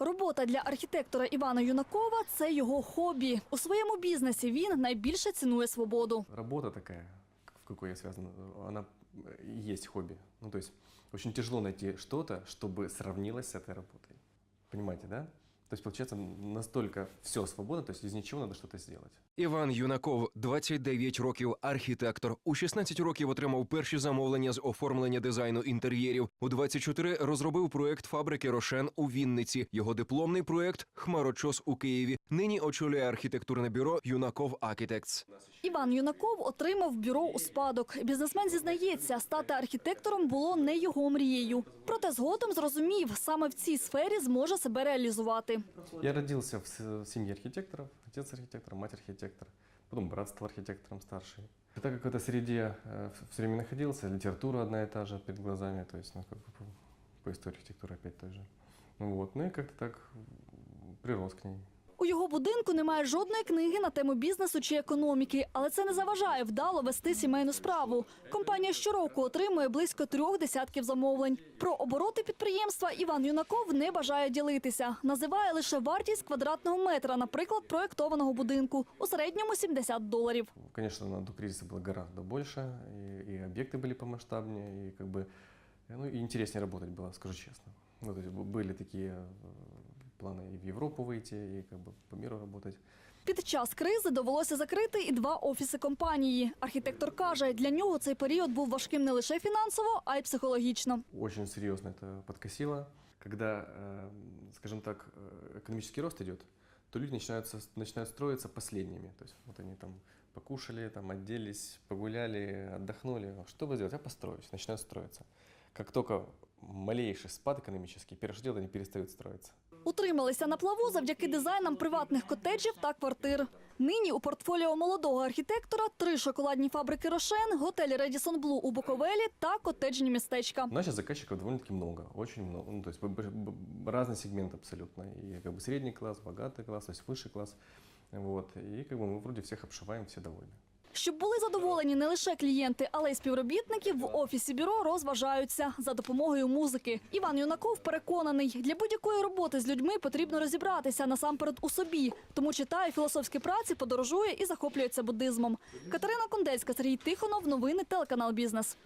Робота для архітектора Івана Юнакова це його хобі. У своєму бізнесі він найбільше цінує свободу. Работа такая, в какой я связан, она э, и есть хобби. Ну, то есть очень тяжело найти что-то, чтобы сравнилось с этой работой. Понимаете, да? То есть, получается, настолько все свободно, то есть из ничего надо что-то сделать. Іван Юнаков, 29 років, архітектор. У 16 років отримав перші замовлення з оформлення дизайну інтер'єрів. У 24 розробив проект фабрики Рошен у Вінниці. Його дипломний проект Хмарочос у Києві. Нині очолює архітектурне бюро Юнаков Architects. Іван Юнаков отримав бюро у спадок. Бізнесмен зізнається, стати архітектором було не його мрією. Проте згодом зрозумів, саме в цій сфері зможе себе реалізувати. Я родился в с- в семье архитекторов, отец архитектор, мать архитектор, потом брат стал архитектором старший. И так как в этой среде все время находился, литература одна и та же перед глазами, то есть ну, как бы по, по истории архитектуры опять той же. Ну Вот. Ну и как-то так м, прирос к ней. У його будинку немає жодної книги на тему бізнесу чи економіки, але це не заважає вдало вести сімейну справу. Компанія щороку отримує близько трьох десятків замовлень. Про обороти підприємства Іван Юнаков не бажає ділитися. Називає лише вартість квадратного метра, наприклад, проєктованого будинку у середньому 70 доларів. Конечно, на- до кризиса было гораздо больше, и, и объекты были помасштабнее, и как бы ну, и интереснее работать было, скажу честно. Ну, то есть б- были такие э, планы и в Европу выйти, и как бы по миру работать. Під час кризи довелося закрити і два офіси компанії. Архітектор каже, для нього цей період був важким не лише фінансово, а й психологічно. Очень серьезно это подкосило. Когда, э, скажем так, э, экономический рост идет, то люди начинают, со- начинают строиться последними. То есть вот они там покушали, там оделись, погуляли, отдохнули. Что бы сделать? Я построюсь. Начинают строиться. Как только малейший спад экономический, первое, что делают, они перестают строиться. Утрималися на плаву завдяки дизайнам приватних котеджів та квартир. Нині у портфоліо молодого архітектора три шоколадні фабрики Рошен, готель Редісон Блу у Буковелі та котеджні містечка. У нас сейчас заказчиков довольно-таки много, очень много. Ну, то есть б- б- б- разный сегмент абсолютно. И как бы средний класс, богатый класс, то есть высший класс. Вот. И как бы мы вроде всех обшиваем, все довольны. Щоб були задоволені не лише клієнти, але й співробітники, в офісі бюро розважаються за допомогою музики. Іван Юнаков переконаний, для будь-якої роботи з людьми потрібно розібратися насамперед у собі. Тому читає філософські праці, подорожує і захоплюється буддизмом. Катерина Кондельська, Сергій Тихонов. Новини телеканал Бізнес.